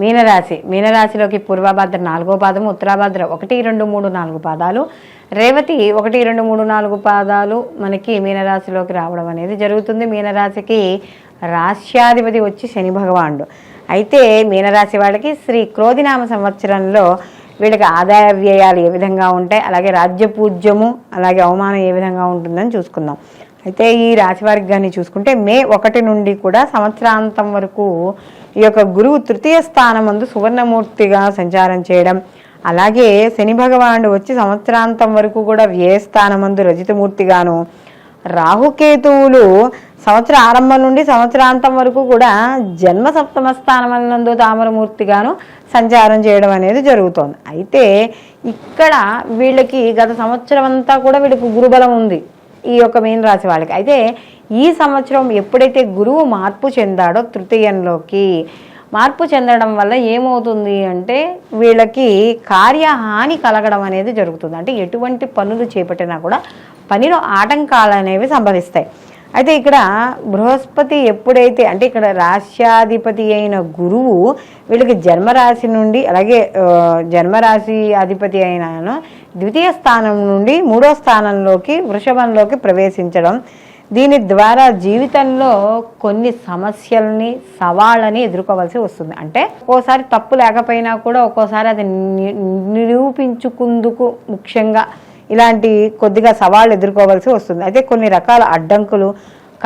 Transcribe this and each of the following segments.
మీనరాశి. మీనరాశిలోకి పూర్వభద్ర నాలుగో పాదము ఉత్తరాభద్ర ఒకటి రెండు మూడు నాలుగు పాదాలు. రేవతి ఒకటి రెండు మూడు నాలుగు పాదాలు మనకి మీనరాశిలోకి రావడం అనేది జరుగుతుంది. మీనరాశికి రాశ్యాధిపతి వచ్చి శని భగవానుడు. అయితే మీనరాశి వాళ్ళకి శ్రీ క్రోధినామ సంవత్సరంలో వీళ్ళకి ఆదాయ వ్యయాలు ఏ విధంగా ఉంటాయి? అలాగే రాజ్య పూజ్యము అలాగే అవమానం ఏ విధంగా ఉంటుందని చూసుకుందాం. అయితే ఈ రాశి వారికి కానీ చూసుకుంటే మే ఒకటి నుండి కూడా సంవత్సరాంతం వరకు ఈ యొక్క గురువు తృతీయ స్థానమందు సువర్ణమూర్తిగా సంచారం చేయడం. అలాగే శని భగవానుడు వచ్చి సంవత్సరాంతం వరకు కూడా వ్యయస్థానమందు రజితమూర్తిగాను రాహుకేతువులు సంవత్సర ఆరంభం నుండి సంవత్సరాంతం వరకు కూడా జన్మ సప్తమ స్థానమందు తామరమూర్తిగాను సంచారం చేయడం అనేది జరుగుతోంది. అయితే ఇక్కడ వీళ్ళకి గత సంవత్సరం అంతా కూడా వీళ్ళకి గురుబలం ఉంది. ఈ యొక్క మీన రాశి వాళ్ళకి. అయితే ఈ సంవత్సరం ఎప్పుడైతే గురువు మార్పు చెందాడో తృతీయంలోకి మార్పు చెందడం వల్ల ఏమవుతుంది అంటే వీళ్ళకి కార్యహాని కలగడం అనేది జరుగుతుంది. అంటే ఎటువంటి పనులు చేపట్టినా కూడా పనిలో ఆటంకాలు అనేవి సంభవిస్తాయి. అయితే ఇక్కడ బృహస్పతి ఎప్పుడైతే అంటే ఇక్కడ రాశ్యాధిపతి అయిన గురువు వీళ్ళకి జన్మరాశి నుండి అలాగే జన్మరాశి అధిపతి అయిన ద్వితీయ స్థానం నుండి మూడో స్థానంలోకి వృషభంలోకి ప్రవేశించడం. దీని ద్వారా జీవితంలో కొన్ని సమస్యల్ని సవాళ్ళని ఎదుర్కోవాల్సి వస్తుంది. అంటే ఒక్కోసారి తప్పు లేకపోయినా కూడా ఒక్కోసారి అది ని- నిరూపించుకుందుకు ముఖ్యంగా ఇలాంటి కొద్దిగా సవాళ్ళు ఎదుర్కోవాల్సి వస్తుంది. అయితే కొన్ని రకాల అడ్డంకులు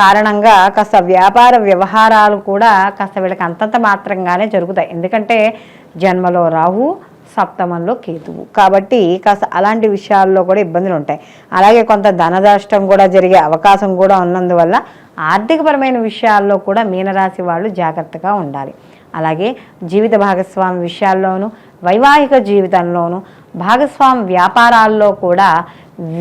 కారణంగా కాస్త వ్యాపార వ్యవహారాలు కూడా కాస్త వీళ్ళకి అంతంత మాత్రంగానే జరుగుతాయి. ఎందుకంటే జన్మలో రాహు సప్తమంలో కేతువు. కాబట్టి కాస్త అలాంటి విషయాల్లో కూడా ఇబ్బందులు ఉంటాయి. అలాగే కొంత ధనదాష్టం కూడా జరిగే అవకాశం కూడా ఉన్నందువల్ల ఆర్థికపరమైన విషయాల్లో కూడా మీనరాశి వాళ్ళు జాగ్రత్తగా ఉండాలి. అలాగే జీవిత భాగస్వామి విషయాల్లోనూ వైవాహిక జీవితంలోనూ భాగస్వామి వ్యాపారాల్లో కూడా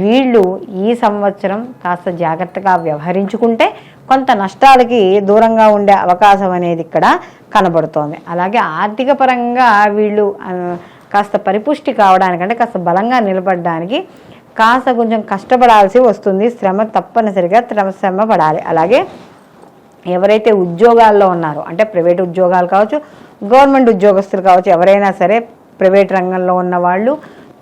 వీళ్ళు ఈ సంవత్సరం కాస్త జాగ్రత్తగా వ్యవహరించుకుంటే కొంత నష్టాలకి దూరంగా ఉండే అవకాశం అనేది ఇక్కడ కనబడుతోంది. అలాగే ఆర్థిక పరంగా వీళ్ళు కాస్త పరిపుష్టి కావడానికంటే కాస్త బలంగా నిలబడడానికి కాస్త కొంచెం కష్టపడాల్సి వస్తుంది. శ్రమ తప్పనిసరిగా శ్రమ శ్రమ పడాలి. అలాగే ఎవరైతే ఉద్యోగాల్లో ఉన్నారో అంటే ప్రైవేట్ ఉద్యోగాలు కావచ్చు గవర్నమెంట్ ఉద్యోగస్తులు కావచ్చు ఎవరైనా సరే ప్రైవేట్ రంగంలో ఉన్న వాళ్ళు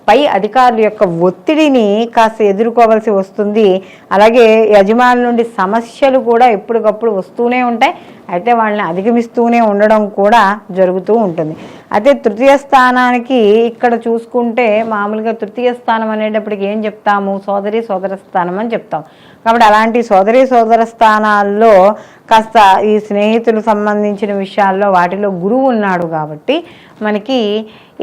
పై అధికారుల యొక్క ఒత్తిడిని కాస్త ఎదుర్కోవాల్సి వస్తుంది. అలాగే యజమానుల నుండి సమస్యలు కూడా ఎప్పటికప్పుడు వస్తూనే ఉంటాయి. అయితే వాళ్ళని అధిగమిస్తూనే ఉండడం కూడా జరుగుతూ ఉంటుంది. అదే తృతీయ స్థానానికి ఇక్కడ చూసుకుంటే మామూలుగా తృతీయ స్థానం అనేటప్పటికి ఏం చెప్తాము? సోదరి సోదర స్థానం అని చెప్తాం. కాబట్టి అలాంటి సోదరి సోదర స్థానాల్లో కాస్త ఈ స్నేహితులు సంబంధించిన విషయాల్లో వాటిలో గురువు ఉన్నాడు కాబట్టి మనకి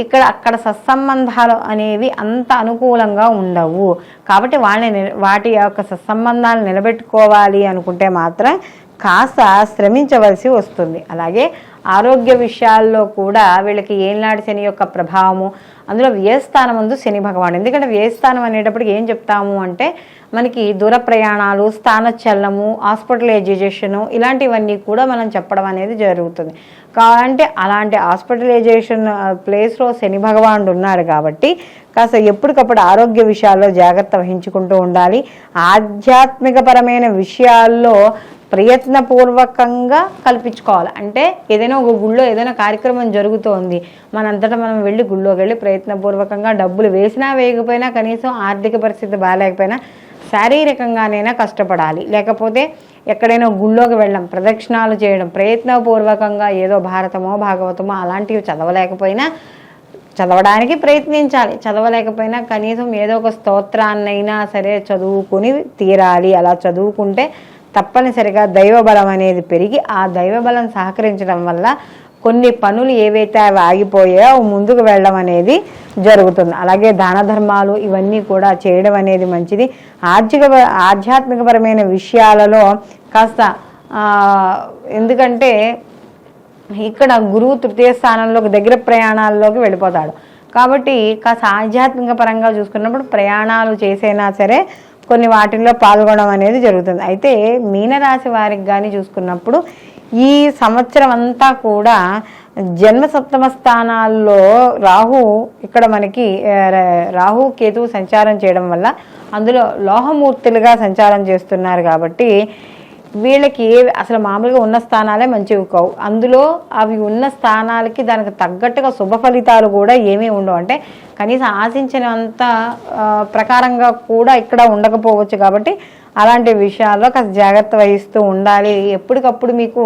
ఇక్కడ అక్కడ సత్సంబంధాలు అనేవి అంత అనుకూలంగా ఉండవు. కాబట్టి వాళ్ళని వాటి యొక్క సత్సంబంధాలు నిలబెట్టుకోవాలి అనుకుంటే మాత్రం కాస్త శ్రమించవలసి వస్తుంది. అలాగే ఆరోగ్య విషయాల్లో కూడా వీళ్ళకి ఏనాడు శని యొక్క ప్రభావము అందులో వ్యయస్థానం ముందు శని భగవాన్ ఎందుకంటే వ్యయస్థానం అనేటప్పటికి ఏం చెప్తాము అంటే మనకి దూర ప్రయాణాలు స్థానచలనము హాస్పిటలైజేషను ఇలాంటివన్నీ కూడా మనం చెప్పడం అనేది జరుగుతుంది. కావాలంటే అలాంటి హాస్పిటలైజేషన్ ప్లేస్లో శని భగవానుడు ఉన్నాడు కాబట్టి కాస్త ఎప్పటికప్పుడు ఆరోగ్య విషయాల్లో జాగ్రత్త వహించుకుంటూ ఉండాలి. ఆధ్యాత్మికపరమైన విషయాల్లో ప్రయత్నపూర్వకంగా కల్పించుకోవాలి. అంటే ఏదైనా ఒక గుళ్ళో ఏదైనా కార్యక్రమం జరుగుతోంది మనంతటా మనం వెళ్ళి గుళ్ళోకి వెళ్ళి ప్రయత్నపూర్వకంగా డబ్బులు వేసినా వేయకపోయినా కనీసం ఆర్థిక పరిస్థితి బాగాలేకపోయినా శారీరకంగానైనా కష్టపడాలి. లేకపోతే ఎక్కడైనా గుళ్ళోకి వెళ్ళడం ప్రదక్షిణాలు చేయడం ప్రయత్నపూర్వకంగా ఏదో భారతమో భాగవతమో అలాంటివి చదవలేకపోయినా చదవడానికి ప్రయత్నించాలి. చదవలేకపోయినా కనీసం ఏదో ఒక స్తోత్రాన్నైనా సరే చదువుకుని తీరాలి. అలా చదువుకుంటే తప్పనిసరిగా దైవబలం అనేది పెరిగి ఆ దైవబలం సహకరించడం వల్ల కొన్ని పనులు ఏవైతే అవి ఆగిపోయాయో అవి ముందుకు వెళ్ళడం అనేది జరుగుతుంది. అలాగే దాన ధర్మాలు ఇవన్నీ కూడా చేయడం అనేది మంచిది. ఆర్థిక ఆధ్యాత్మికపరమైన విషయాలలో కాస్త ఆ, ఎందుకంటే ఇక్కడ గురువు తృతీయ స్థానంలోకి దగ్గర ప్రయాణాల్లోకి వెళ్ళిపోతాడు. కాబట్టి కాస్త ఆధ్యాత్మిక పరంగా చూసుకున్నప్పుడు ప్రయాణాలు చేసైనా సరే కొన్ని వాటిల్లో పాల్గొనడం అనేది జరుగుతుంది. అయితే మీనరాశి వారికి కానీ చూసుకున్నప్పుడు ఈ సంవత్సరం అంతా కూడా జన్మ సప్తమ స్థానాల్లో రాహు ఇక్కడ మనకి రాహు కేతువు సంచారం చేయడం వల్ల అందులో లోహమూర్తులుగా సంచారం చేస్తున్నారు కాబట్టి వీళ్ళకి అసలు మామూలుగా ఉన్న స్థానాలే మంచివి కావు. అందులో అవి ఉన్న స్థానాలకి దానికి తగ్గట్టుగా శుభ ఫలితాలు కూడా ఏమీ ఉండవు. అంటే కనీసం ఆశించినంత ప్రకారంగా కూడా ఇక్కడ ఉండకపోవచ్చు కాబట్టి అలాంటి విషయాల్లో కాస్త జాగ్రత్త వహిస్తూ ఉండాలి. ఎప్పటికప్పుడు మీకు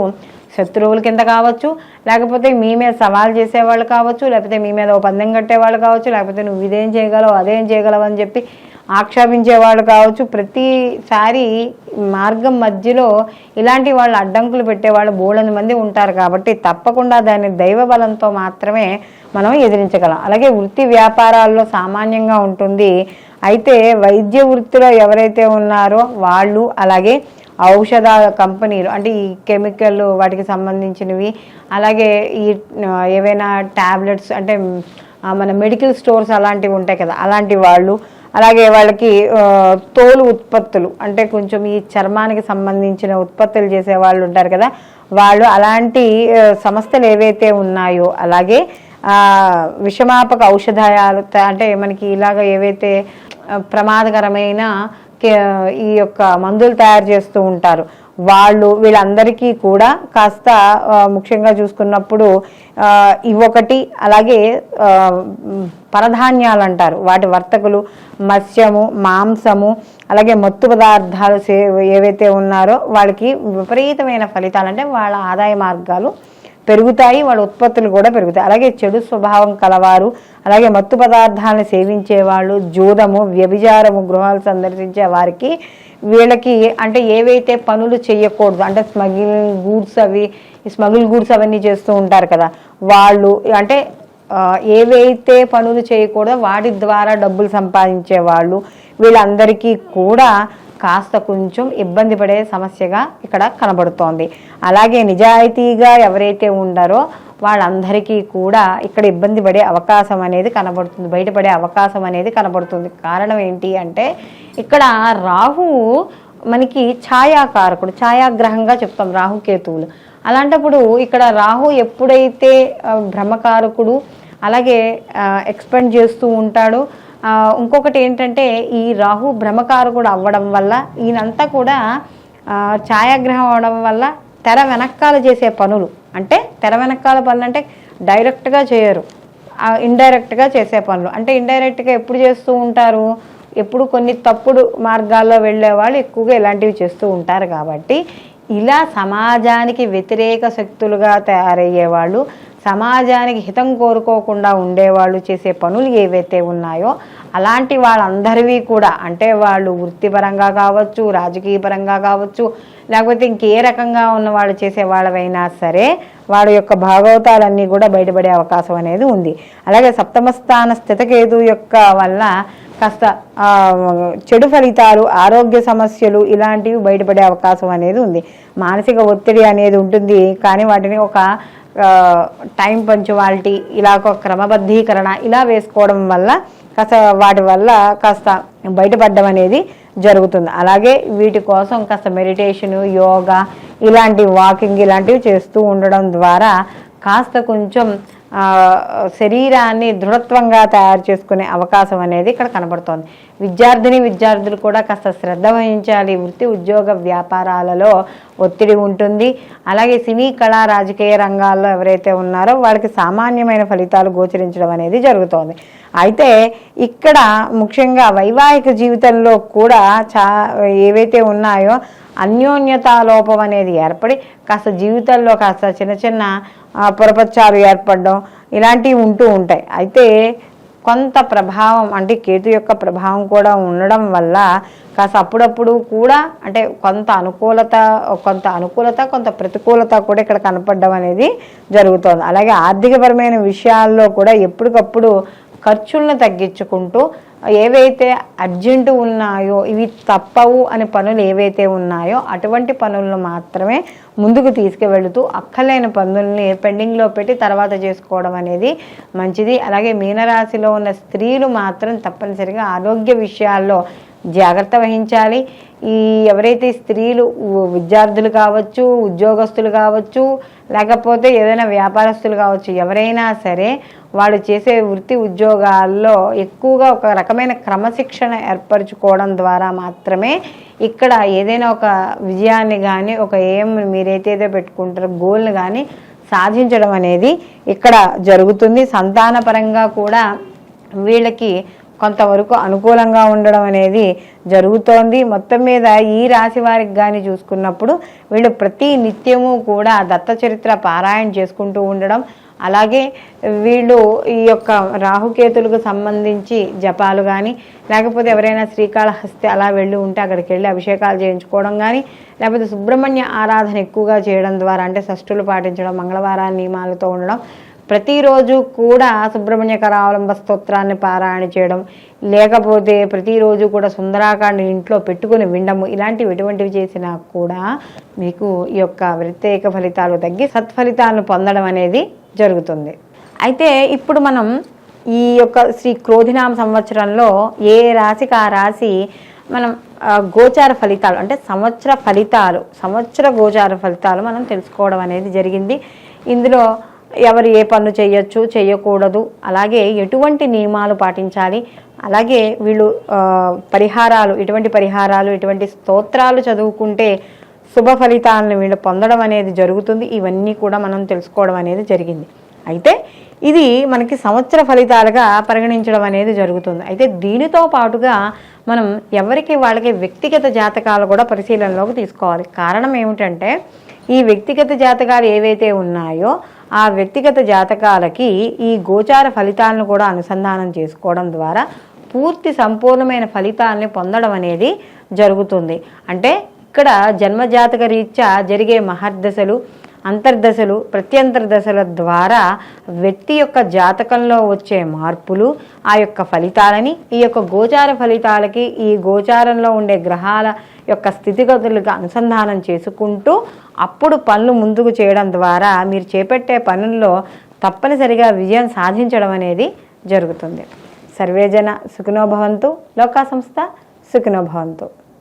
శత్రువుల కింద కావచ్చు లేకపోతే మీ మీద సవాల్ చేసేవాళ్ళు కావచ్చు లేకపోతే మీ మీద ఓ పందెం కట్టేవాళ్ళు కావచ్చు లేకపోతే నువ్వు ఇదేం చేయగలవు అదేం చేయగలవు అని చెప్పి ఆక్షేపించేవాళ్ళు కావచ్చు. ప్రతిసారి మార్గం మధ్యలో ఇలాంటి వాళ్ళు అడ్డంకులు పెట్టేవాళ్ళు బోళని మంది ఉంటారు కాబట్టి తప్పకుండా దాని దైవ బలంతో మాత్రమే మనం ఎదిరించగలం. అలాగే వృత్తి వ్యాపారాల్లో సామాన్యంగా ఉంటుంది. అయితే వైద్య వృత్తిలో ఎవరైతే ఉన్నారో వాళ్ళు అలాగే ఔషధ కంపెనీలు అంటే ఈ కెమికల్ వాటికి సంబంధించినవి అలాగే ఈ ఏవైనా ట్యాబ్లెట్స్ అంటే మన మెడికల్ స్టోర్స్ అలాంటివి ఉంటాయి కదా అలాంటి వాళ్ళు అలాగే వాళ్ళకి తోలు ఉత్పత్తులు అంటే కొంచెం ఈ చర్మానికి సంబంధించిన ఉత్పత్తులు చేసే వాళ్ళు ఉంటారు కదా వాళ్ళు అలాంటి సంస్థలు ఏవైతే ఉన్నాయో అలాగే విషమాపక ఔషధాలు అంటే మనకి ఇలాగ ఏవైతే ప్రమాదకరమైన ఈ యొక్క మందులు తయారు చేస్తూ ఉంటారు. వాళ్ళు వీళ్ళందరికీ కూడా కాస్త ముఖ్యంగా చూసుకున్నప్పుడు ఇవొకటి అలాగే పరధాన్యాలు అంటారు. వాటి వర్తకులు మత్స్యము మాంసము అలాగే మత్తు పదార్థాలు ఏవైతే ఉన్నారో వాళ్ళకి విపరీతమైన ఫలితాలు అంటే వాళ్ళ ఆదాయ మార్గాలు పెరుగుతాయి వాళ్ళ ఉత్పత్తులు కూడా పెరుగుతాయి. అలాగే చెడు స్వభావం కలవారు అలాగే మత్తు పదార్థాలను సేవించే వాళ్ళు జూదము వ్యభిచారము గృహాలు సందర్శించే వారికి వీళ్ళకి అంటే ఏవైతే పనులు చేయకూడదు అంటే స్మగిల్ గూడ్స్ అవి స్మగిల్ గూడ్స్ అవన్నీ చేస్తూ ఉంటారు కదా వాళ్ళు అంటే ఏవైతే పనులు చేయకూడదో వాటి ద్వారా డబ్బులు సంపాదించే వాళ్ళు వీళ్ళందరికీ కూడా కాస్త కొంచెం ఇబ్బంది పడే సమస్యగా ఇక్కడ కనబడుతోంది. అలాగే నిజాయితీగా ఎవరైతే ఉండారో వాళ్ళందరికీ కూడా ఇక్కడ ఇబ్బంది పడే అవకాశం అనేది కనబడుతుంది. బయటపడే అవకాశం అనేది కనబడుతుంది. కారణం ఏంటి అంటే ఇక్కడ రాహువు మనకి ఛాయాకారకుడు ఛాయాగ్రహంగా చెప్తాం రాహుకేతువులు అలాంటప్పుడు ఇక్కడ రాహు ఎప్పుడైతే భ్రమకారకుడు అలాగే ఎక్స్పెండ్ చేస్తూ ఉంటాడు ఇంకొకటి ఏంటంటే ఈ రాహు భ్రమకారకుడు అవ్వడం వల్ల ఈయనంతా కూడా ఛాయాగ్రహం అవడం వల్ల తెర వెనకాల చేసే పనులు అంటే తెర వెనకాల పనులు అంటే డైరెక్ట్గా చేయరు ఇండైరెక్ట్గా చేసే పనులు. అంటే ఇండైరెక్ట్గా ఎప్పుడు చేస్తూ ఉంటారు? ఎప్పుడు కొన్ని తప్పుడు మార్గాల్లో వెళ్ళే వాళ్ళు ఎక్కువగా ఇలాంటివి చేస్తూ ఉంటారు కాబట్టి ఇలా సమాజానికి వ్యతిరేక శక్తులుగా తయారయ్యే వాళ్ళు సమాజానికి హితం కోరుకోకుండా ఉండేవాళ్ళు చేసే పనులు ఏవైతే ఉన్నాయో అలాంటి వాళ్ళందరివి కూడా అంటే వాళ్ళు వృత్తిపరంగా కావచ్చు రాజకీయ పరంగా కావచ్చు లేకపోతే ఇంకే రకంగా ఉన్న వాళ్ళు చేసే వాళ్ళవైనా సరే వాళ్ళ యొక్క భాగవతాలన్నీ కూడా బయటపడే అవకాశం అనేది ఉంది. అలాగే సప్తమస్థాన స్థితకేతు యొక్క వల్ల కాస్త చెడు ఫలితాలు ఆరోగ్య సమస్యలు ఇలాంటివి బయటపడే అవకాశం అనేది ఉంది. మానసిక ఒత్తిడి అనేది ఉంటుంది కానీ వాటిని ఒక టైం పంచువాలిటీ ఇలా ఒక క్రమబద్ధీకరణ ఇలా వేసుకోవడం వల్ల కాస్త వాటి వల్ల కాస్త బయటపడడం అనేది జరుగుతుంది. అలాగే వీటి కోసం కాస్త మెడిటేషను యోగా ఇలాంటి వాకింగ్ ఇలాంటివి చేస్తూ ఉండడం ద్వారా కాస్త కొంచెం శరీరాన్ని దృఢత్వంగా తయారు చేసుకునే అవకాశం అనేది ఇక్కడ కనబడుతోంది. విద్యార్థిని విద్యార్థులు కూడా కాస్త శ్రద్ధ వహించాలి. వృత్తి ఉద్యోగ వ్యాపారాలలో ఒత్తిడి ఉంటుంది. అలాగే సినీ కళా రాజకీయ రంగాల్లో ఎవరైతే ఉన్నారో వాళ్ళకి సామాన్యమైన ఫలితాలు గోచరించడం అనేది జరుగుతోంది. అయితే ఇక్కడ ముఖ్యంగా వైవాహిక జీవితంలో కూడా చా ఏవైతే ఉన్నాయో అన్యోన్యతాలోపం అనేది ఏర్పడి కాస్త జీవితంలో కాస్త చిన్న చిన్న ఆ, ఏర్పడడం ఇలాంటివి ఉంటూ ఉంటాయి. అయితే కొంత ప్రభావం అంటే కేతు యొక్క ప్రభావం కూడా ఉండడం వల్ల కాస్త అప్పుడప్పుడు కూడా అంటే కొంత అనుకూలత కొంత అనుకూలత కొంత ప్రతికూలత కూడా ఇక్కడ కనపడడం అనేది జరుగుతోంది. అలాగే ఆర్థికపరమైన విషయాల్లో కూడా ఎప్పటికప్పుడు ఖర్చులను తగ్గించుకుంటూ ఏవైతే అర్జెంటు ఉన్నాయో ఇవి తప్పవు అనే పనులు ఏవైతే ఉన్నాయో అటువంటి పనులను మాత్రమే ముందుకు తీసుకువెళుతూ అక్కలైన పనుల్ని పెండింగ్లో పెట్టి తర్వాత చేసుకోవడం అనేది మంచిది. అలాగే మీనరాశిలో ఉన్న స్త్రీలు మాత్రం తప్పనిసరిగా ఆరోగ్య విషయాల్లో జాగ్రత్త వహించాలి. ఈ ఎవరైతే స్త్రీలు విద్యార్థులు కావచ్చు ఉద్యోగస్తులు కావచ్చు లేకపోతే ఏదైనా వ్యాపారస్తులు కావచ్చు ఎవరైనా సరే వాడు చేసే వృత్తి ఉద్యోగాల్లో ఎక్కువగా ఒక రకమైన క్రమశిక్షణ ఏర్పరచుకోవడం ద్వారా మాత్రమే ఇక్కడ ఏదైనా ఒక విజయాన్ని కానీ ఒక ఏం మీరైతే పెట్టుకుంటారో గోల్ని కానీ సాధించడం అనేది ఇక్కడ జరుగుతుంది. సంతానపరంగా కూడా వీళ్ళకి కొంతవరకు అనుకూలంగా ఉండడం అనేది జరుగుతోంది. మొత్తం మీద ఈ రాశి వారికి కానీ చూసుకున్నప్పుడు వీళ్ళు ప్రతి నిత్యము కూడా దత్త చరిత్ర పారాయణ చేసుకుంటూ ఉండడం అలాగే వీళ్ళు ఈ యొక్క రాహుకేతులకు సంబంధించి జపాలు కానీ లేకపోతే ఎవరైనా శ్రీకాళహస్తి అలా వెళ్ళి ఉంటే అక్కడికి వెళ్ళి అభిషేకాలు చేయించుకోవడం కానీ లేకపోతే సుబ్రహ్మణ్య ఆరాధన ఎక్కువగా చేయడం ద్వారా అంటే షష్ఠులు పాటించడం మంగళవారాన్ని నియమాలతో ఉండడం ప్రతిరోజు కూడా సుబ్రహ్మణ్య కరావలంబ స్తోత్రాన్ని పారాయణ చేయడం లేకపోతే ప్రతిరోజు కూడా సుందరాకాండని ఇంట్లో పెట్టుకుని వినడము ఇలాంటివి ఎటువంటివి చేసినా కూడా మీకు ఈ యొక్క ప్రత్యేక ఫలితాలు తగ్గి సత్ఫలితాలను పొందడం అనేది జరుగుతుంది. అయితే ఇప్పుడు మనం ఈ యొక్క శ్రీ క్రోధినామ సంవత్సరంలో ఏ రాశికి ఆ రాశి మనం గోచార ఫలితాలు అంటే సంవత్సర ఫలితాలు సంవత్సర గోచార ఫలితాలు మనం తెలుసుకోవడం అనేది జరిగింది. ఇందులో ఎవరు ఏ పనులు చేయొచ్చు చేయకూడదు. అలాగే ఎటువంటి నియమాలు పాటించాలి? అలాగే వీళ్ళు పరిహారాలు ఎటువంటి పరిహారాలు ఎటువంటి స్తోత్రాలు చదువుకుంటే శుభ ఫలితాలను వీళ్ళు పొందడం అనేది జరుగుతుంది. ఇవన్నీ కూడా మనం తెలుసుకోవడం అనేది జరిగింది. అయితే ఇది మనకి సంవత్సర ఫలితాలుగా పరిగణించడం అనేది జరుగుతుంది. అయితే దీనితో పాటుగా మనం ఎవరికి వాళ్ళకి వ్యక్తిగత జాతకాలు కూడా పరిశీలనలోకి తీసుకోవాలి. కారణం ఏమిటంటే ఈ వ్యక్తిగత జాతకాలు ఏవైతే ఉన్నాయో ఆ వ్యక్తిగత జాతకాలకి ఈ గోచార ఫలితాలను కూడా అనుసంధానం చేసుకోవడం ద్వారా పూర్తి సంపూర్ణమైన ఫలితాలని పొందడం అనేది జరుగుతుంది. అంటే ఇక్కడ జన్మజాతక రీత్యా జరిగే మహర్దశలు అంతర్దశలు ప్రత్యంతర దశల ద్వారా వ్యక్తి యొక్క జాతకంలో వచ్చే మార్పులు ఆ యొక్క ఫలితాలని ఈ యొక్క గోచార ఫలితాలకి ఈ గోచారంలో ఉండే గ్రహాల యొక్క స్థితిగతులకు అనుసంధానం చేసుకుంటూ అప్పుడు పనులు ముందుకు చేయడం ద్వారా మీరు చేపట్టే పనుల్లో తప్పనిసరిగా విజయం సాధించడం అనేది జరుగుతుంది. సర్వేజన సుఖినోభవంతు లోకా సంస్థ సుఖినోభవంతు